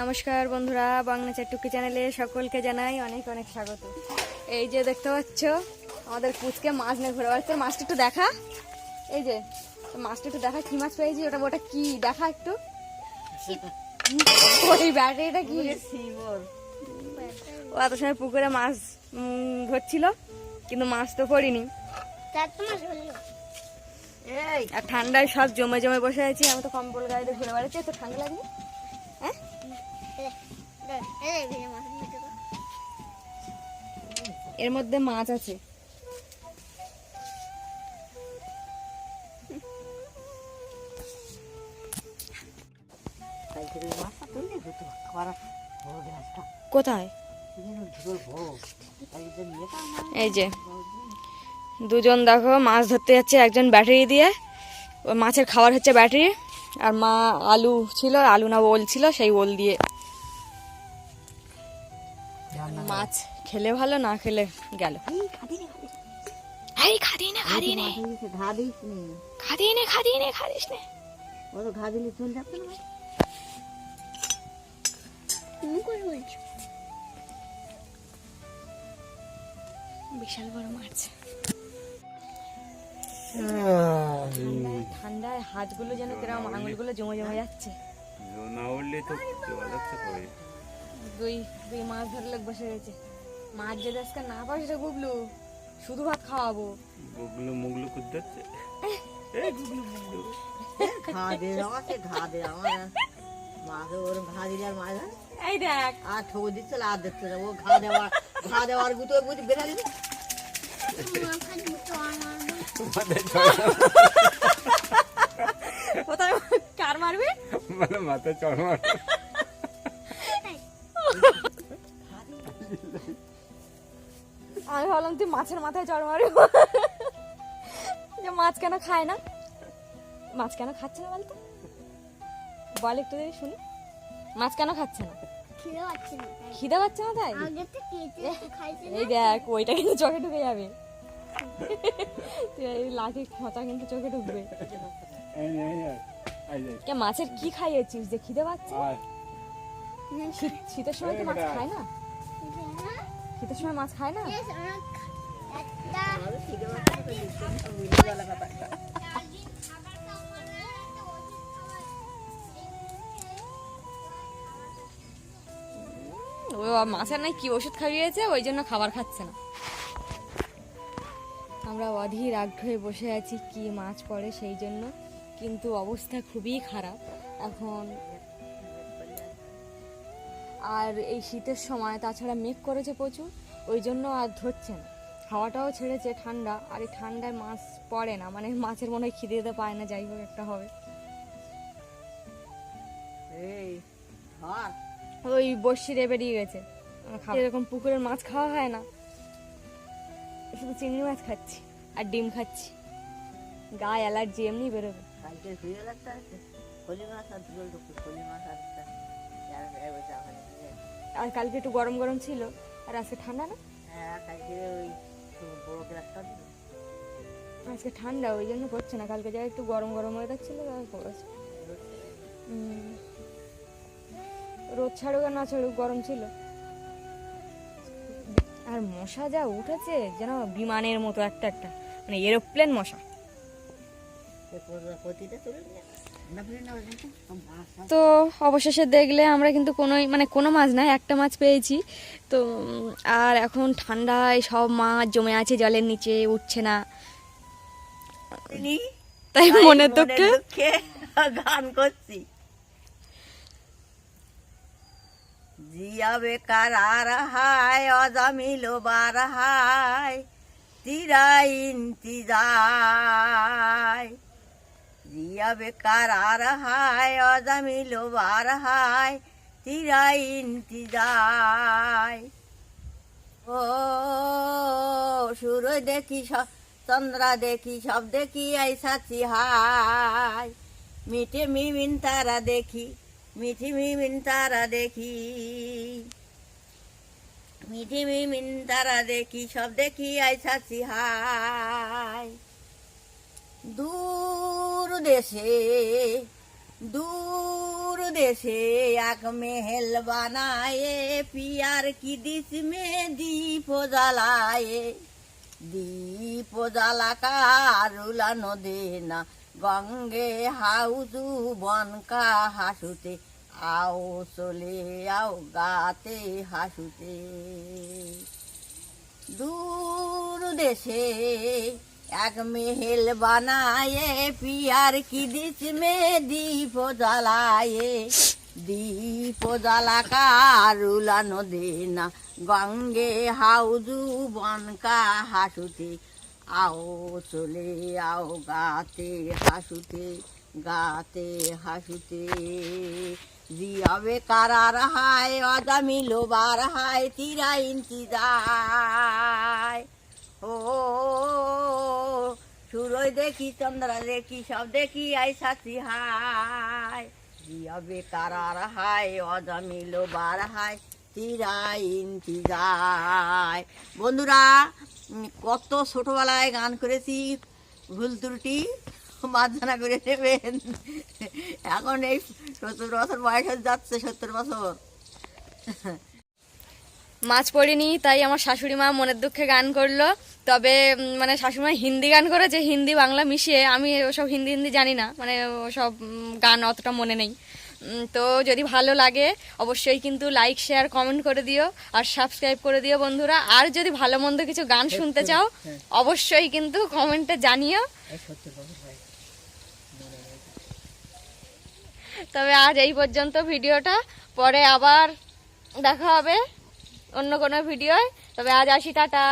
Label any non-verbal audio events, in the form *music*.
নমস্কার বন্ধুরা বাংলা চারটুকি চ্যানেলে সকলকে জানাই অনেক অনেক স্বাগত। এই যে দেখতে পাচ্ছ আমাদের কুচকে মাছ নিয়ে ঘুরে বেড়াচ্ছে। মাছটা একটু দেখা। এই যে তো মাছটা একটু দেখা। কি মাছ পেয়েছি? ওটা ওটা কি? দেখা একটু। *laughs* ওই ব্যাটারিটা কি? ও এত সময় পুকুরে মাছ ধরছিল কিন্তু মাছ তো পড়িনি। এই। আর ঠান্ডায় সব জমে জমে বসে আছি। আমি তো কম্বল গাড়িতে ঘুরে বেড়াচ্ছি তো ঠান্ডা লাগবে হ্যাঁ এর মধ্যে মাছ আছে। কোথায়? এই যে, দুজন দেখো মাছ ধরতে যাচ্ছে, একজন ব্যাটারি দিয়ে। মাছের খাবার হচ্ছে ব্যাটারি আর মা আলু ছিল, আলু না ওল ছিল, সেই ওল দিয়ে। মাছ খেলে ভালো না খেলে গেল। এই খাদি রে খাদি নে খাদি নে ঘা দিস নি খাদি নে খাদি নে খাদিস নে ও তো ঘা চলে যাবে না। বিশাল বড় মাছ। ঠান্ডায় হাতগুলো যেন কিরম আঙুলগুলো জমে জমে যাচ্ছে। না উঠলে তো জল যাচ্ছে পরে দুই দুই মাছ ধরলে বসে রয়েছে। মাছ যদি আজকে না পাস রে গুবলু শুধু ভাত খাওয়াবো। গুগলু মুগলু কুদ্দাচ্ছে গুগলু মুগলু। ঘা দে দে আমার মাকে ওর ঘা দিলে আর মাছ ধরে। এই দেখ। আর ঠোক দিচ্ছে আর দিচ্ছে ও ঘা দেওয়ার ঘা দেওয়ার গুতো বুঝি বেড়া দিবে কোথায় কার মারবে? মানে মাথায় চড় মার ভাবলাম তুই মাছের মাথায় চড় মারবি। যে মাছ কেন খায় না? মাছ কেন খাচ্ছে না বলতো? বল একটু দেখি শুনি। মাছ কেন খাচ্ছে না? খিদে পাচ্ছে না তাই। এই দেখ ওইটা কিন্তু চোখে ঢুকে যাবে। এই লাঠি খোঁচা কিন্তু চোখে ঢুকবে। কে মাছের কি খাইয়েছিস যে খিদে পাচ্ছে? শীত- শীতের সময় তো মাছ খায় না? শীতের সময় মাছ খায় না? ও মাছের নাই কি ওষুধ খাইয়েছে ওই জন্য খাবার খাচ্ছে না। আমরা অধীর আগ্রহে বসে আছি কি মাছ পড়ে সেই জন্য কিন্তু অবস্থা খুবই খারাপ। এখন আর এই শীতের সময় তাছাড়া মেঘ করেছে প্রচুর ওই জন্য আর ধরছে না। হাওয়াটাও ছেড়েছে ঠান্ডা আর এই ঠান্ডায় মাছ পড়ে না মানে মাছের মনে হয় খিদে দিতে পায় না যাই হোক একটা হবে। এই ওই বসি রে বেরিয়ে গেছে। এরকম পুকুরের মাছ খাওয়া হয় না। শুধু চিংড়ি মাছ খাচ্ছি আর ডিম খাচ্ছি। গায়ে অ্যালার্জি এমনি বেরোবে। কালকে মাছ আর মাছ আর আর কালকে একটু গরম গরম ছিল আর আজকে ঠান্ডা না? হ্যাঁ কালকে ওই বড় গ্লাসটা আজকে ঠান্ডা ওই জন্য করছে না। কালকে যা একটু গরম গরম হয়ে যাচ্ছিল করেছে। রোদ ছাড়ুক আর না ছাড়ুক গরম ছিল। আর মশা যা উঠেছে যেন বিমানের মতো একটা একটা মানে এরোপ্লেন মশা। তো অবশেষে দেখলে আমরা কিন্তু কোনোই মানে কোনো মাছ না একটা মাছ পেয়েছি। তো আর এখন ঠান্ডায় সব মাছ জমে আছে জলের নিচে উঠছে না। তাই দুঃখে? দুঃখে গান করছি। জিয়া বেকার আর হায় অজামিল বার হায় তিরা ইন্তিজায় জিয়া বেকার আর হায়, অজামিল বার হায় তিরা ইন্তিজায়। ও সূর্য দেখি সব চন্দ্রা দেখি, সব দেখি আইসাছি হাই মিঠে মিমিন তারা দেখি, মিঠি মিমিন তারা দেখি। মিঠি মিমিন তারা দেখি, সব দেখি আইসাছি হাই দূর দেশে দূর দেশে এক মেহেল বানায়ে পিয়ার কি দিসমে দীপ জ্বালায়ে দীপ জ্বালাকারুলা নদে না গঙ্গে হাউজু বনকা হাসুতে আও চলে আও গাতে হাসুতে দূর দেশে এক মেহেল বানায়ে, পিয়ার কি দিস মে দীপ জ্বালায়ে? দীপ জ্বালাকা রুলানো দে না গঙ্গে হাউজু বনকা হাসুতে। আও চলে, আও গাতে হাসুতে গাতে হাসুতে। জিয়াবে কারার হায় অজামি লোবার হায়, তিরা যায় ও সুরই দেখি, চন্দ্রা দেখি, সব দেখি আই সাথী, হায়। জিয়াবে কারার হায় অজামি লোবার হায় তিরা যায়। বন্ধুরা কত ছোটবেলায় গান করেছি, ভুল ত্রুটি মার্জনা করে নেবেন। এখন এই সত্তর বছর বয়স যাচ্ছে, সত্তর বছর। মাছ পড়িনি, তাই আমার শাশুড়ি মা মনের দুঃখে গান করল। তবে মানে মা হিন্দি গান করেছে হিন্দি বাংলা মিশিয়ে আমি ওসব হিন্দি হিন্দি জানি না মানে ওসব গান অতটা মনে নেই। তো যদি ভালো লাগে অবশ্যই কিন্তু লাইক শেয়ার কমেন্ট করে দিও আর সাবস্ক্রাইব করে দিও বন্ধুরা। আর যদি ভালো মন্দ কিছু গান শুনতে চাও অবশ্যই কিন্তু কমেন্টে জানিও। তবে আজ এই পর্যন্ত ভিডিওটা। পরে আবার দেখা হবে অন্য কোনো ভিডিওয়। তবে আজ আসি টাটা।